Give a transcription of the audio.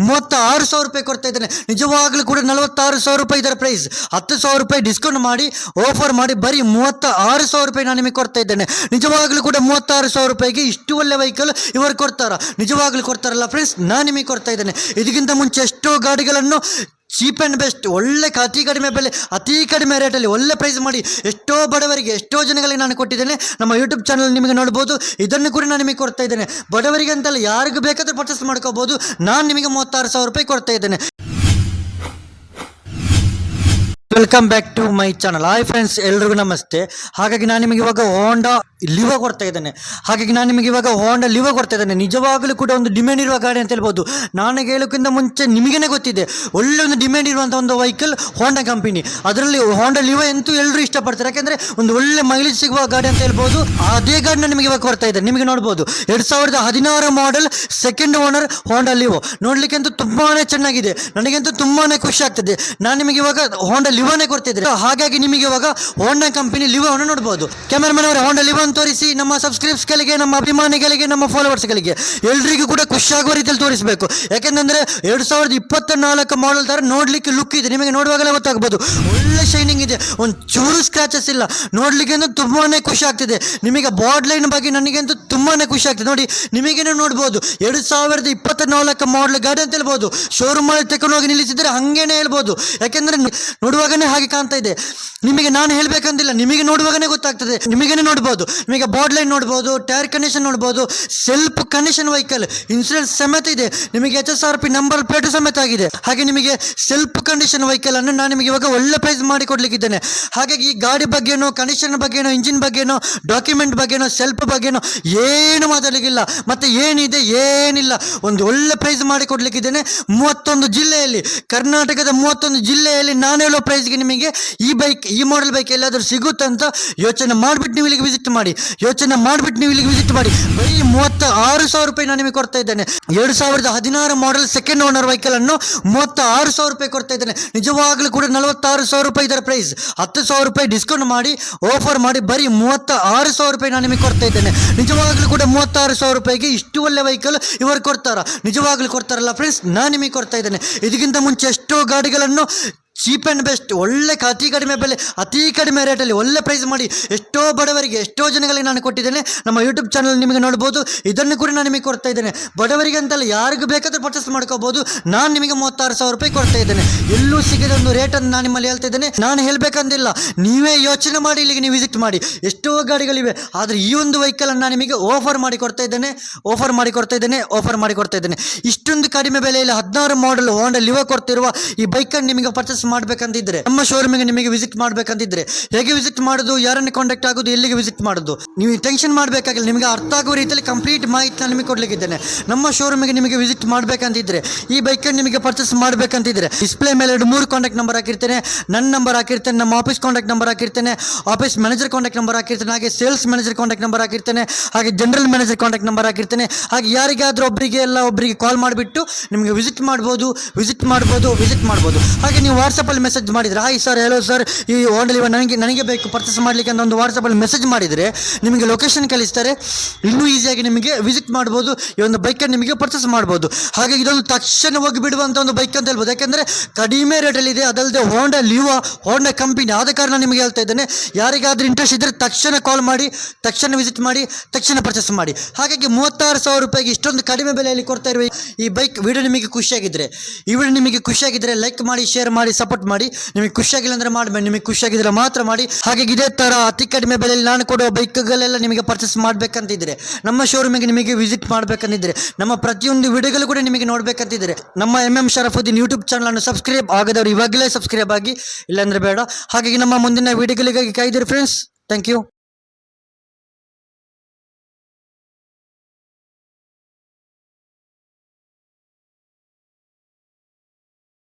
ಮೂವತ್ತ ಆರು ಸಾವಿರ ರೂಪಾಯಿ ಕೊಡ್ತಾ ಇದ್ದೇನೆ. ನಿಜವಾಗ್ಲೂ ಕೂಡ ನಲವತ್ತಾರು ಸಾವಿರ ರೂಪಾಯಿ ಇದರ ಪ್ರೈಸ್ ಹತ್ತು ಸಾವಿರ ರೂಪಾಯಿ ಡಿಸ್ಕೌಂಟ್ ಮಾಡಿ ಆಫರ್ ಮಾಡಿ, ಬರೀ ಮೂವತ್ತ ಆರು ಸಾವಿರ ರೂಪಾಯಿ ನಾನು ನಿಮಗೆ ಕೊಡ್ತಾ ಇದ್ದೇನೆ. ನಿಜವಾಗ್ಲೂ ಕೂಡ ಮೂವತ್ತಾರು ಸಾವಿರ ರೂಪಾಯಿಗೆ ಇಷ್ಟು ಒಳ್ಳೆ ವೆಹಿಕಲ್ ಇವರು ಕೊಡ್ತಾರ? ನಿಜವಾಗ್ಲೂ ಕೊಡ್ತಾರಲ್ಲ ಫ್ರೆಂಡ್ಸ್ ನಾನು ನಿಮಗೆ ಕೊಡ್ತಾ ಇದ್ದೇನೆ. ಇದಕ್ಕಿಂತ ಮುಂಚೆ ಎಷ್ಟೋ ಗಾಡಿಗಳನ್ನು ಚೀಪ್ ಆ್ಯಂಡ್ ಬೆಸ್ಟ್ ಒಳ್ಳೆ ಅತಿ ಕಡಿಮೆ ಬೆಲೆ, ಅತಿ ಕಡಿಮೆ ರೇಟಲ್ಲಿ ಒಳ್ಳೆ ಪ್ರೈಸ್ ಮಾಡಿ ಎಷ್ಟೋ ಬಡವರಿಗೆ, ಎಷ್ಟೋ ಜನಗಳಿಗೆ ನಾನು ಕೊಟ್ಟಿದ್ದೇನೆ. ನಮ್ಮ ಯೂಟ್ಯೂಬ್ ಚಾನಲ್ ನಿಮಗೆ ನೋಡ್ಬೋದು. ಇದನ್ನು ಕೂಡ ನಾನು ನಿಮಗೆ ಕೊಡ್ತಾ ಇದ್ದೇನೆ. ಬಡವರಿಗೆ ಅಂತಲ್ಲ ಯಾರಿಗೂ ಬೇಕಾದರೂ ಪರ್ಚೇಸ್ ಮಾಡ್ಕೋಬೋದು. ನಾನು ನಿಮಗೆ ಮೂವತ್ತಾರು ಸಾವಿರ ರೂಪಾಯಿ ಕೊಡ್ತಾ ಇದ್ದೇನೆ. Welcome back to my channel hi friends ಎಲ್ರಿಗೂ ನಮಸ್ತೆ. ಹಾಗಾಗಿ ನಾನು ನಿಮಗೆ ಇವಾಗ ಹೋಂಡಾ ಲಿವ ಕೊಡ್ತಾ ಇದ್ದೇನೆ. ಹಾಗಾಗಿ ನಾನು ನಿಮಗೆ ಇವಾಗ ಹೋಂಡಾ ಲಿವ ಕೊಡ್ತಾ ಇದ್ದೇನೆ. ನಿಜವಾಗಲೂ ಕೂಡ ಒಂದು ಡಿಮ್ಯಾಂಡ್ ಇರುವ ಗಾಡಿ ಅಂತ ಹೇಳ್ಬೋದು. ನಾನು ಹೇಳೋಕ್ಕಿಂತ ಮುಂಚೆ ನಿಮಗೇನೆ ಗೊತ್ತಿದೆ. ಒಳ್ಳೆ ಒಂದು ಡಿಮ್ಯಾಂಡ್ ಇರುವಂಥ ಒಂದು ವೆಹಿಕಲ್ ಹೋಂಡಾ ಕಂಪನಿ ಅದರಲ್ಲಿ ಹೋಂಡಾ ಲಿವೋ ಅಂತೂ ಎಲ್ಲರೂ ಇಷ್ಟಪಡ್ತಾರೆ. ಯಾಕೆಂದರೆ ಒಂದು ಒಳ್ಳೆ ಮೈಲೇಜ್ ಸಿಗುವ ಗಾಡಿ ಅಂತ ಹೇಳ್ಬೋದು. ಅದೇ ಗಾಡಿನ ನಿಮಗೆ ಇವಾಗ ಕೊಡ್ತಾ ಇದ್ದೇನೆ. ನಿಮಗೆ ನೋಡ್ಬೋದು. ಎರಡು ಸಾವಿರದ ಹದಿನಾರು model second owner Honda Livo ನೋಡಲಿಕ್ಕೆ ಅಂತೂ ತುಂಬಾ ಚೆನ್ನಾಗಿದೆ. ಅಂತೂ ತುಂಬಾ ಖುಷಿ ಆಗ್ತದೆ. ನಾನು ನಿಮಗೆ ಇವಾಗ ಹೋಂಡಾ ಲಿವೋನೇ ಕೊಡ್ತಿದ್ರೆ. ಹಾಗಾಗಿ ನಿಮಗೆ ಇವಾಗ ಹೋಂಡಾ ಕಂಪನಿ ಲಿವೋವನ್ನು ನೋಡಬಹುದು ಕ್ಯಾಮರಾಮನ್ ಅವರ ಹೋಂಡಾ ಲಿವೋನ್ ತೋರಿಸಿ ನಮ್ಮ ಸಬ್ಸ್ಕ್ರೈಬ್ಸ್ಗಳಿಗೆ ನಮ್ಮ ಅಭಿಮಾನಿಗಳಿಗೆ, ನಮ್ಮ ಫಾಲೋವರ್ಸ್ಗಳಿಗೆ ಎಲ್ರಿಗೂ ಕೂಡ ಖುಷಿಯಾಗುವ ರೀತಿಯಲ್ಲಿ ತೋರಿಸಬೇಕು. ಯಾಕೆಂದ್ರೆ ಎರಡು ಸಾವಿರದ ಇಪ್ಪತ್ತ ನಾಲ್ಕು ಮಾಡೆಲ್ ತರ ನೋಡ್ಲಿಕ್ಕೆ ಲುಕ್ ಇದೆ. ನಿಮಗೆ ನೋಡುವಾಗಲೇ ಗೊತ್ತಾಗ್ಬೋದು. ಒಳ್ಳೆ ಶೈನಿಂಗ್ ಇದೆ. ಒಂದು ಚೂರು ಸ್ಕ್ರಾಚಸ್ ಇಲ್ಲ. ನೋಡ್ಲಿಕ್ಕೆ ಅಂತೂ ತುಂಬಾನೇ ಖುಷಿ ಆಗ್ತಿದೆ. ನಿಮಗೆ ಬಾಡ್ ಲೈನ್ ಬಗ್ಗೆ ನನಗಂತೂ ತುಂಬಾನೇ ಖುಷಿ ಆಗ್ತದೆ. ನೋಡಿ, ನಿಮಗೇನು ನೋಡ್ಬೋದು. ಎರಡು ಸಾವಿರದ ಇಪ್ಪತ್ತ ನಾಲ್ಕು ಮಾಡೆಲ್ ಗಾಡಿ ಅಂತ ಹೇಳ್ಬೋದು. ಶೋರೂಮ್ ಅಲ್ಲಿ ತಗೊಂಡು ನಿಲ್ಲಿಸಿದ್ರೆ ಹಂಗೇನೆ ಹೇಳ್ಬೋದು. ಯಾಕೆಂದ್ರೆ ನೋಡುವಾಗನೇ ಹಾಗೆ ಕಾಣ್ತಾ ಇದೆ. ನಿಮಗೆ ನಾನು ಹೇಳಬೇಕಂದಿಲ್ಲ, ನಿಮಗೆ ನೋಡುವಾಗನೇ ಗೊತ್ತಾಗ್ತದೆ. ನಿಮಗೇನೆ ನೋಡ್ಬೋದು. ನಿಮಗೆ ಬಾಡ್ ಲೈನ್ ನೋಡ್ಬೋದು, ಟೈರ್ ಕಂಡೀಷನ್ ನೋಡ್ಬೋದು ಸೆಲ್ಫ್ ಕಂಡೀಷನ್ ವೆಹಿಕಲ್ ಇನ್ಸೂರೆನ್ಸ್ ಸಮೇತ ಇದೆ. ನಿಮಗೆ H S R P number plate ಸಮೇತ ಆಗಿದೆ. ಹಾಗೆ ನಿಮಗೆ ಸೆಲ್ಫ್ ಕಂಡೀಷನ್ ವೆಹಿಕಲ್ ಅನ್ನು ನಾನು ನಿಮಗೆ ಇವಾಗ ಒಳ್ಳೆ ಪ್ರೈಸ್ ಮಾಡಿ ಕೊಡ್ಲಿಕ್ಕಿದ್ದೇನೆ. ಹಾಗಾಗಿ ಈ ಗಾಡಿ ಬಗ್ಗೆನೋ ಕಂಡೀಷನ್ ಬಗ್ಗೆನೋ ಇಂಜಿನ್ ಬಗ್ಗೆನೋ ಡಾಕ್ಯುಮೆಂಟ್ ಬಗ್ಗೆನೋ ಸೆಲ್ಫ್ ಬಗ್ಗೆನೋ ಏನು ಮಾತಾಡಲಿಕ್ಕಿಲ್ಲ. ಮತ್ತೆ ಏನಿದೆ, ಏನಿಲ್ಲ. ಒಂದು ಒಳ್ಳೆ ಪ್ರೈಸ್ ಮಾಡಿ ಕೊಡ್ಲಿಕ್ಕಿದ್ದೇನೆ. ಮೂವತ್ತೊಂದು ಜಿಲ್ಲೆಯಲ್ಲಿ, ಕರ್ನಾಟಕದ ಮೂವತ್ತೊಂದು ಜಿಲ್ಲೆಯಲ್ಲಿ ನಾನು ಹೇಳೋ ಪ್ರೈಸ್ಗೆ ನಿಮಗೆ ಈ ಬೈಕ್ ಈ ಮಾಡೆಲ್ ಬೈಕ್ ಎಲ್ಲಾದರೂ ಸಿಗುತ್ತಂತ ಯೋಚನೆ ಮಾಡಿಬಿಟ್ಟು ನೀವು ಇಲ್ಲಿಗೆ ವಿಸಿಟ್ ಮಾಡಿ. ಯೋಚನೆ ಮಾಡಿಬಿಟ್ಟು ನೀವು ಇಲ್ಲಿಗೆ ವಿಸಿಟ್ ಮಾಡಿ. ಬರೀ ಮೂವತ್ತ ಆರು ಸಾವಿರ ರೂಪಾಯಿ ನಾನು ನಿಮಗೆ ಕೊಡ್ತಾ ಇದ್ದೇನೆ. ಎರಡು ಸಾವಿರದ ಹದಿನಾರು ಮಾಡೆಲ್ ಸೆಕೆಂಡ್ ಓನರ್ ವೆಹಿಕಲನ್ನು ಮೂವತ್ತ ಆರು ಸಾವಿರ ರೂಪಾಯಿ ಕೊಡ್ತಾ ಇದ್ದೇನೆ. ನಿಜವಾಗ್ಲೂ ಕೂಡ ನಲವತ್ತಾರು ಸಾವಿರ ರೂಪಾಯಿ ಇದರ ಪ್ರೈಸ್ ಹತ್ತು ಸಾವಿರ ರೂಪಾಯಿ ಡಿಸ್ಕೌಂಟ್ ಮಾಡಿ ಆಫರ್ ಮಾಡಿ ಬರೀ ಮೂವತ್ತ ಆರು ಸಾವಿರ ರೂಪಾಯಿ ನಾನು ನಿಮಗೆ ಕೊಡ್ತಾ ಇದ್ದೇನೆ. ನಿಜವಾಗ್ಲೂ ಕೂಡ ಮೂವತ್ತಾರು ಸಾವಿರ ರೂಪಾಯಿಗೆ ಇಷ್ಟು ಒಳ್ಳೆ ವೆಹಿಕಲ್ ಇವರು ಕೊಡ್ತಾರ? ನಿಜವಾಗ್ಲೂ ಕೊಡ್ತಾರಲ್ಲ ಫ್ರೆಂಡ್ಸ್ ನಾನು ನಿಮಗೆ ಕೊಡ್ತಾ ಇದ್ದೇನೆ. ಇದಕ್ಕಿಂತ ಮುಂಚೆ ಎಷ್ಟೋ ಗಾಡಿಗಳನ್ನು ಚೀಪ್ ಆ್ಯಂಡ್ ಬೆಸ್ಟ್ ಒಳ್ಳೆ ಅತಿ ಕಡಿಮೆ ಬೆಲೆ, ಅತಿ ಕಡಿಮೆ ರೇಟಲ್ಲಿ ಒಳ್ಳೆ ಪ್ರೈಸ್ ಮಾಡಿ ಎಷ್ಟೋ ಬಡವರಿಗೆ, ಎಷ್ಟೋ ಜನಗಳಿಗೆ ನಾನು ಕೊಟ್ಟಿದ್ದೇನೆ. ನಮ್ಮ ಯೂಟ್ಯೂಬ್ ಚಾನಲ್ ನಿಮಗೆ ನೋಡ್ಬೋದು. ಇದನ್ನು ಕೂಡ ನಾನು ನಿಮಗೆ ಕೊಡ್ತಾ ಇದ್ದೇನೆ. ಬಡವರಿಗೆ ಅಂತಲ್ಲ ಯಾರಿಗೂ ಬೇಕಾದರೂ ಪರ್ಚೇಸ್ ಮಾಡ್ಕೋಬೋದು. ನಾನು ನಿಮಗೆ ಮೂವತ್ತಾರು ಸಾವಿರ ರೂಪಾಯಿ ಕೊಡ್ತಾ ಇದ್ದೇನೆ. ಎಲ್ಲೂ ಸಿಗದ ಒಂದು ರೇಟನ್ನು ನಾನು ನಿಮ್ಮಲ್ಲಿ ಹೇಳ್ತಾ ಇದ್ದೇನೆ. ನಾನು ಹೇಳಬೇಕಂದಿಲ್ಲ. ನೀವೇ ಯೋಚನೆ ಮಾಡಿ, ಇಲ್ಲಿಗೆ ನೀವು ವಿಸಿಟ್ ಮಾಡಿ. ಎಷ್ಟೋ ಗಾಡಿಗಳಿವೆ. ಆದರೆ ಈ ಒಂದು ವೆಹಿಕಲನ್ನು ನಾನು ನಿಮಗೆ ಆಫರ್ ಮಾಡಿ ಕೊಡ್ತಾ ಇದ್ದೇನೆ. ಆಫರ್ ಮಾಡಿ ಕೊಡ್ತಾ ಇದ್ದೇನೆ. ಆಫರ್ ಮಾಡಿ ಕೊಡ್ತಾ ಇದ್ದೇನೆ. ಇಷ್ಟೊಂದು ಕಡಿಮೆ ಬೆಲೆಯಲ್ಲಿ ಹದಿನಾರು ಮಾಡೆಲ್ ಹೋಂಡಾ ಲಿವೋ ಕೊಡ್ತಿರುವ ಈ ಬೈಕನ್ನು ನಿಮಗೆ ಪರ್ಚೇಸ್ ಮಾಡಬೇಕಂತಿದ್ರೆ, ನಮ್ಮ ಶೋರೂಮಿಗೆ ನಿಮಗೆ ವಿಸಿಟ್ ಮಾಡ್ಬೇಕಂತಿದ್ರೆ, ಹೇಗೆ ವಿಸಿಟ್ ಮಾಡೋದು, ಯಾರನ್ನು ಕಾಂಟ್ಯಾಕ್ಟ್ ಆಗೋದು, ಎಲ್ಲಿಗೆ ವಿಸಿಟ್ ಮಾಡೋದು, ನೀವು ಟೆನ್ಷನ್ ಮಾಡಬೇಕಾಗಿಲ್ಲ, ನಿಮಗೆ ಅರ್ಥ ಆಗುವ ರೀತಿಯಲ್ಲಿ ಕಂಪ್ಲೀಟ್ ಮಾಹಿತಿ ನಾನು ನಿಮಗೆ ಕೊಡ್ಲಿಕ್ಕಿದ್ದೇನೆ. ನಮ್ಮ ಶೋರೂಮಿಗೆ ನಿಮಗೆ ವಿಸಿಟ್ ಮಾಡಬೇಕಂತಿದ್ರೆ, ಈ ಬೈಕನ್ನು ನಿಮಗೆ ಪರ್ಚೇಸ್ ಮಾಡಬೇಕಂತಿದ್ರೆ ಡಿಸ್ಪ್ಲೇ ಮೇಲೆ ಎರಡು ಮೂರು ಕಾಂಟ್ಯಾಕ್ಟ್ ನಂಬರ್ ಹಾಕಿರ್ತೇನೆ, ನನ್ನ ನಂಬರ್ ಹಾಕಿರ್ತೇನೆ, ನಮ್ಮ ಆಫೀಸ್ ಕಾಂಟ್ಯಾಕ್ಟ್ ನಂಬರ್ ಹಾಕಿರ್ತೇನೆ ಆಫೀಸ್ ಮ್ಯಾನೇಜರ್ ಕಾಂಟ್ಯಾಕ್ಟ್ ನಂಬರ್ ಹಾಕಿರ್ತೇನೆ, ಹಾಗೆ ಸೇಲ್ಸ್ ಮ್ಯಾನೇಜರ್ ಕಾಂಟ್ಯಾಕ್ಟ್ ನಂಬರ್ ಹಾಕಿರ್ತೇನೆ, ಹಾಗೆ ಜನರಲ್ ಮ್ಯಾನೇಜರ್ ಕಾಂಟ್ಯಾಕ್ಟ್ ನಂಬರ್ ಹಾಕಿರ್ತೇನೆ, ಹಾಗೆ ಯಾರಿಗಾದ್ರೂ ಒಬ್ಬರಿಗೆ ಎಲ್ಲ ಒಬ್ಬರಿಗೆ ಕಾಲ್ ಮಾಡಿಬಿಟ್ಟು ನಿಮಗೆ ವಿಸಿಟ್ ಮಾಡ್ಬೋದು ವಿಸಿಟ್ ಮಾಡ್ಬೋದು ವಿಸಿಟ್ ಮಾಡ್ಬೋದು. ಹಾಗೆ ನೀವು ವಾಟ್ಸಪ್ಪಲ್ಲಿ ಮೆಸೇಜ್ ಮಾಡಿದರೆ, ಹಾಯ್ ಸರ್ ಹೇಳೋ ಸರ್ ಈ ಹೋಂಡಲ್ ಡೆಲಿವರಿ ನನಗೆ ನನಗೆ ಬೇಕು ಪರ್ಚೇಸ್ ಮಾಡಲಿಕ್ಕೆ ಅಂತ ಒಂದು ವಾಟ್ಸಪ್ಪಲ್ಲಿ ಮೆಸೇಜ್ ಮಾಡಿದರೆ, ನಿಮಗೆ ಲೊಕೇಶನ್ ಕಳಿಸ್ತಾರೆ. ಇನ್ನೂ ಈಸಿಯಾಗಿ ನಿಮಗೆ ವಿಸಿಟ್ ಮಾಡ್ಬೋದು, ಈ ಒಂದು ಬೈಕನ್ನು ನಿಮಗೆ ಪರ್ಚೇಸ್ ಮಾಡ್ಬೋದು. ಹಾಗಾಗಿ ಇದೊಂದು ತಕ್ಷಣ ಹೋಗಿ ಬಿಡುವಂಥ ಒಂದು ಬೈಕ್ ಅಂತ ಹೇಳ್ಬೋದು. ಯಾಕೆಂದರೆ ಕಡಿಮೆ ರೇಟಲ್ಲಿ ಇದೆ ಅದಲ್ಲದೆ ಹೋಂಡಾ ಲಿವ ಹೋಂಡಾ ಕಂಪನಿ ಆದ ಕಾರಣ ನಿಮಗೆ ಹೇಳ್ತಾ ಇದ್ದೇನೆ. ಯಾರಿಗಾದ್ರೂ ಇಂಟ್ರೆಸ್ಟ್ ಇದ್ದರೆ ತಕ್ಷಣ ಕಾಲ್ ಮಾಡಿ, ತಕ್ಷಣ ವಿಸಿಟ್ ಮಾಡಿ, ತಕ್ಷಣ ಪರ್ಚೇಸ್ ಮಾಡಿ. ಹಾಗಾಗಿ ಮೂವತ್ತಾರು ಸಾವಿರ ರೂಪಾಯಿಗೆ ಇಷ್ಟೊಂದು ಕಡಿಮೆ ಬೆಲೆಯಲ್ಲಿ ಕೊಡ್ತಾ ಇರುವ ಈ ಬೈಕ್ ವಿಡಿಯೋ ನಿಮಗೆ ಖುಷಿಯಾಗಿದ್ದರೆ ಈ ವಿಡಿಯೋ ನಿಮಗೆ ಖುಷಿಯಾಗಿದ್ದರೆ ಲೈಕ್ ಮಾಡಿ ಶೇರ್ ಮಾಡಿ ಸಪೋರ್ಟ್ ಮಾಡಿ. ನಿಮಗೆ ಖುಷಿಯಾಗಿಲ್ಲ ಅಂದರೆ ಮಾಡಬೇಡಿ. ನಿಮಗೆ ಖುಷಿಯಾಗಿದ್ದರೆ ಮಾತ್ರ ಮಾಡಿ. ಹಾಗೆ ಇದೇ ಥರ ಅತಿ ಕಡಿಮೆ ಬೆಲೆಯಲ್ಲಿ ನಾನು ಕೊಡುವ ಬೈಕ್ಗಳೆಲ್ಲ ನಿಮಗೆ ಪರ್ಚೇಸ್ ಮಾಡಬೇಕಂತಿದ್ದರೆ ನಮ್ಮ ಶೋರೂಮಿಗೆ ನಿಮಗೆ ವಿಸಿಟ್ ಮಾಡಬೇಕಂತಿದ್ದರೆ ನಮ್ಮ ಪ್ರತಿಯೊಂದು ವಿಡಿಯೋಗಳು ಕೂಡ ನಿಮಗೆ ನೋಡಬೇಕಂತಿದ್ದರೆ ನಮ್ಮ ಎಂ ಎಂ ಶರಫುದ್ದೀನ್ ಯೂಟ್ಯೂಬ್ ಚಾನಲನ್ನು ಸಬ್ಸ್ಕ್ರೈಬ್ ಆಗದವರು ಇವಾಗಲೇ ಸಬ್ಸ್ಕ್ರೈಬ್ ಆಗಿ, ಇಲ್ಲಾಂದರೆ ಬೇಡ. ಹಾಗಾಗಿ ನಮ್ಮ ಮುಂದಿನ ವಿಡಿಯೋಗಳಿಗಾಗಿ ಕಾಯ್ದಿರಿ ಫ್ರೆಂಡ್ಸ್ ಥ್ಯಾಂಕ್ ಯು